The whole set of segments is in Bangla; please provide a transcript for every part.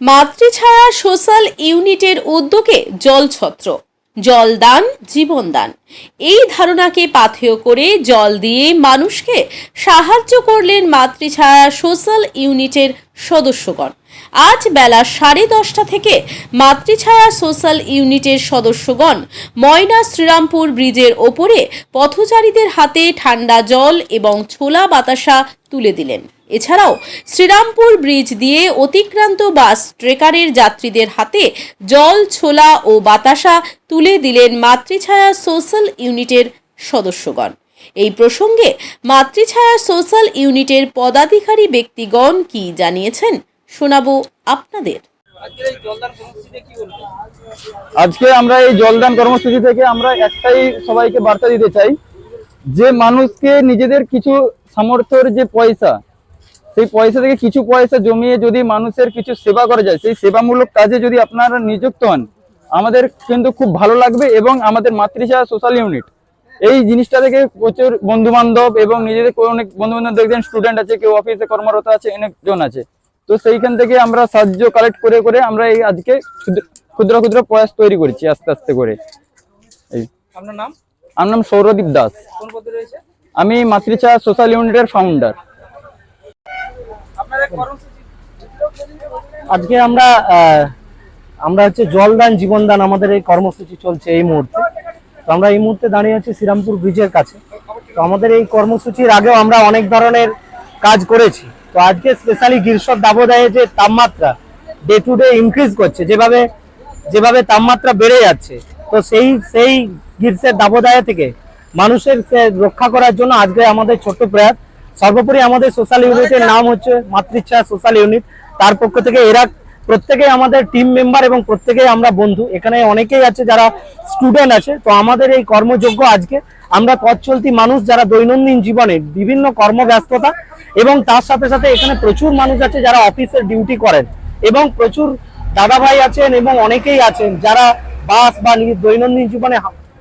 মাতৃছায়া সোশ্যাল ইউনিটের উদ্যোগে জলছত্র। জলদান, জীবনদান। এই ধারণাকে পাথেয় করে জল দিয়ে মানুষকে সাহায্য করলেন মাতৃছায়া সোশ্যাল ইউনিটের সদস্যগণ। আজ বেলা সাড়ে দশটা থেকে মাতৃছায়া সোশ্যাল ইউনিটের সদস্যগণ ময়না শ্রীরামপুর ব্রিজের ওপরে পথচারীদের হাতে ঠান্ডা জল এবং ছোলা বাতাসা তুলে দিলেন। এছাড়াও শ্রীরামপুর ব্রিজ দিয়ে অতিক্রান্ত বাস ট্রেকারের যাত্রীদের হাতে জল ছোলা ও বাতাসা তুলে দিলেন মাতৃছায়া সোশ্যাল ইউনিটের সদস্যগণ। এই প্রসঙ্গে মাতৃছায়া সোশ্যাল ইউনিটের পদাধিকারী ব্যক্তিগণ কি জানিয়েছেন শোনাবো আপনাদের। আজকে আমরা এই জলদান কর্মসূচি থেকে আমরা একটাই সবাইকে বার্তা দিতে চাই যে মানুষকে নিজেদের কিছু সামর্থ্যের যে পয়সা সেই পয়সা থেকে কিছু পয়সা জমিয়ে যদি মানুষের কিছু সেবা করা যায় সেই সেবামূলক কাজে যদি আপনারা নিযুক্ত হন আমাদের কিন্তু খুব ভালো লাগবে এবং আমাদের মাতৃছায়া সোশ্যাল ইউনিট এই জিনিসটা থেকে প্রচুর বন্ধু বান্ধব এবং নিজেদের অনেক বন্ধু বান্ধব দেখবেন স্টুডেন্ট আছে কেউ অফিসে কর্মরত আছে অনেকজন আছে। তো সেইখান থেকে আমরা সাহায্য কালেক্ট করে করে আমরা এই আজকে ক্ষুদ্র- ক্ষুদ্র প্রয়াস তৈরি করেছি আস্তে আস্তে করে। এই। আপনার নাম? আমার নাম সৌরদীপ দাস। কোন পদে রয়েছে? আমি মাতৃছা সোশ্যাল ইউনিটের ফাউন্ডার আজকে আমরা আমরা হচ্ছে জলদান জীবনদান আমাদের এই কর্মসূচি চলছে এই মুহূর্তে। তো আমরা এই মুহূর্তে দাঁড়িয়ে আছি শ্রীরামপুর ব্রিজের কাছে। তো আমাদের এই কর্মসূচির আগেও আমরা অনেক ধরনের কাজ করেছি। তো আজকে স্পেশালি গ্রীষ্মর দাবদাহে যে তাপমাত্রা ডে টু ডে ইনক্রিজ করছে, যেভাবে যেভাবে তাপমাত্রা বেড়ে যাচ্ছে, তো সেই সেই গ্রীষ্মের দাবদাহে থেকে মানুষের রক্ষা করার জন্য আজকে আমাদের ছোট্ট প্রয়াস সর্বোপরি আমাদের সোশ্যাল ইউনিটের নাম হচ্ছে মাতৃচ্ছা সোশ্যাল ইউনিট তার পক্ষ থেকে এরা প্রত্যেকেই আমাদের টিম মেম্বার এবং প্রত্যেকেই আমরা বন্ধু। এখানে অনেকেই আছে যারা স্টুডেন্ট আছে। তো আমাদের এই কর্মযোগ্য আজকে, আমরা পথ চলতি মানুষ যারা দৈনন্দিন জীবনে বিভিন্ন কর্মব্যস্ততা এবং তার সাথে সাথে এখানে প্রচুর মানুষ আছে যারা অফিসের ডিউটি করেন এবং প্রচুর দাদাভাই আছেন এবং অনেকেই আছেন যারা বাস বা দৈনন্দিন জীবনে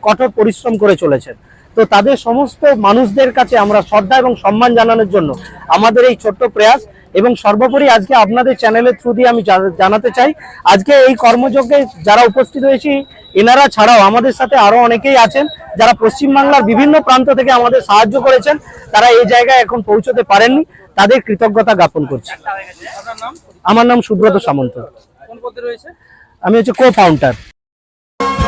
কঠোর পরিশ্রম করে চলেছেন। তো তাদের সমস্ত মানুষদের কাছে আমরা শ্রদ্ধা এবং সম্মান জানানোর জন্য আমাদের এই ছোট্ট প্রয়াস এবং সর্বোপরি আজকে আপনাদের চ্যানেলের থ্রু দিয়ে আমি জানাতে চাই। আজকে এই কর্মযজ্ঞে যারা উপস্থিত হয়েছি এনারা ছাড়াও আমাদের সাথে আরও অনেকেই আছেন যারা পশ্চিমবাংলার বিভিন্ন প্রান্ত থেকে আমাদের সাহায্য করেছেন তারা এই জায়গায় এখন পৌঁছতে পারেননি তাদের কৃতজ্ঞতা জ্ঞাপন করছি। আমার নাম সুব্রত সামন্ত। আমি হচ্ছে কো ফাউন্ডার